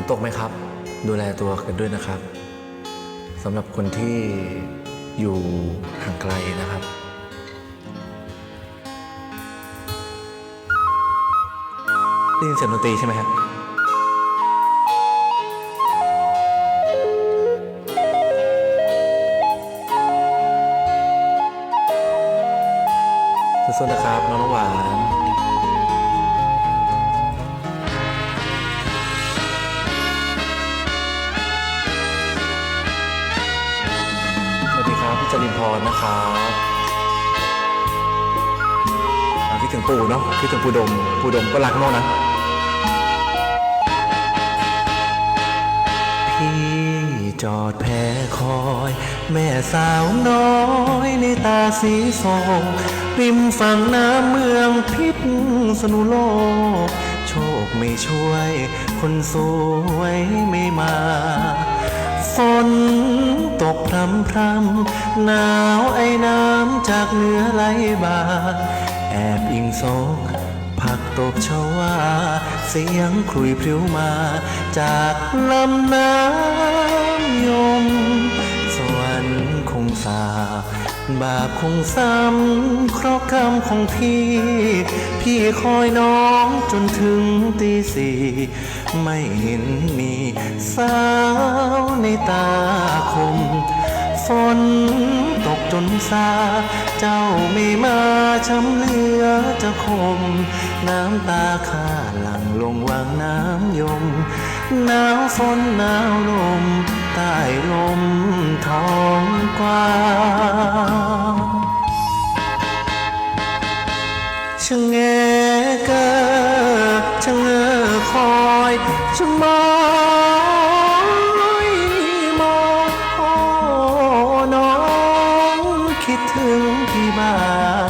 นตกไหมครับ ดูแลตัวกันด้วยนะครับสำหรับคนที่อยู่ห่างไกลนะครับ ได้ยินเสียงดนตรีใช่ไหมครับสู้ๆนะครับน้องหวาน รนนะครับคิดถึงปู่เนาะคิดถึงปู่ดมปู่ดมก็รักโน่นะ พี่จอดแพคอย แม่สาวน้อยในตาสีโศกริมฝั่งน้ำเมืองพิษสนุโลก โชคไม่ช่วย คนสวยไม่มา ฝนตกพรำพรำหนาวไอ้น้ำจากเหนือไหลบ่า แอบอิงโศกผักตบชวา เสียงคลุยพริ้วมา จากลำน้ำยม สวรรค์คงสา บาปคงซ้ำเคราะห์กรรมของพี่ พี่คอยน้องจนถึงตีสี่ไม่เห็นมีสาวในตาคม ฝนตกจนซา เจ้าไม่มาช้ำเหลือจะคม น้ำตาข้าหลั่งลงวางน้ำยม หนาวฝนหนาวลม ใต้ลมท้องกว้างชะแงเกอชะเงอคอยชะมอยมองโอ้น้องคิดถึงพี่บ้า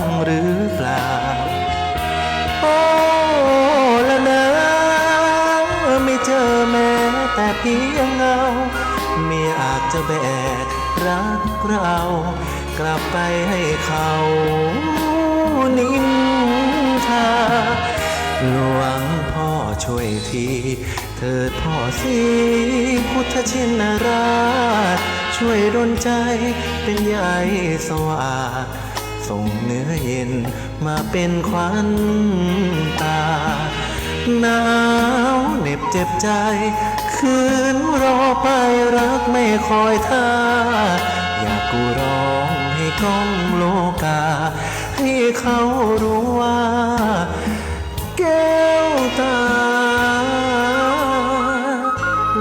งหรือเปล่า โอ้ละนะไม่เจอแม้แต่เพียงเงา ไม่อาจจะแบกรักเรากลับไปให้เขานินทาหลวงพ่อช่วยที เถิดพ่อสีพุทธชินราช ช่วยดลใจเป็นใหญ่สว่างส่งเนื้อเย็นมาเป็นขวัญตาหนาวเหน็บเจ็บใจ คืนรอไปรักไม่คอยท่า อยากกูร้องให้กล้องโลกา ให้เขารู้ว่า แก้วตา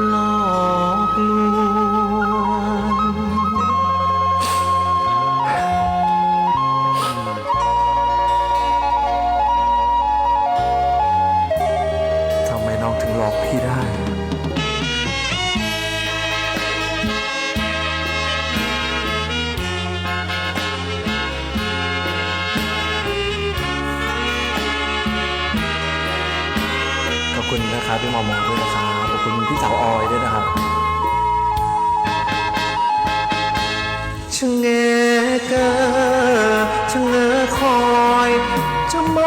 หลอกลวงทำไมน้องถึงหลอกพี่ได้ พี่มอมอด้วยนะครับขอบคุณพี่สาวออยด้วยนะครับชะเงกะชะเงคอยจะมอ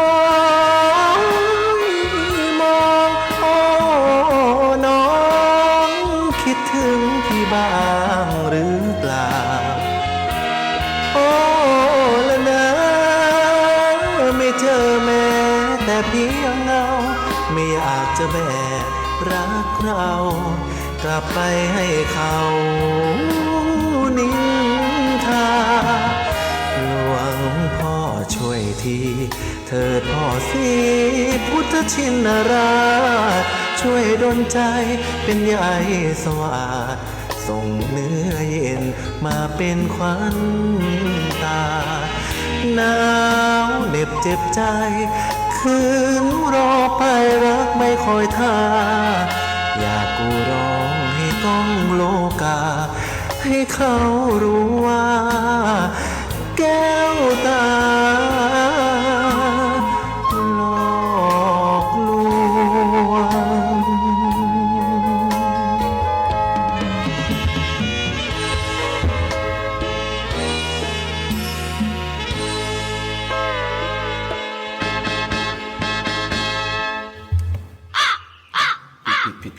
รักเรา กลับไปให้เขานินทาหลวงพ่อช่วยทีเถิดพ่อสีพุทธชินราช ช่วยดลใจเป็นใหญ่สว่างส่งเนื้อเย็นมาเป็นขวัญตาหนาวเหน็บเจ็บใจ คืนรอไปรักไม่ คอยท่า อยากกูร้องให้ต้องโลกา ให้เขารู้ว่า แก้วตา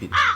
ผิดผิดผิด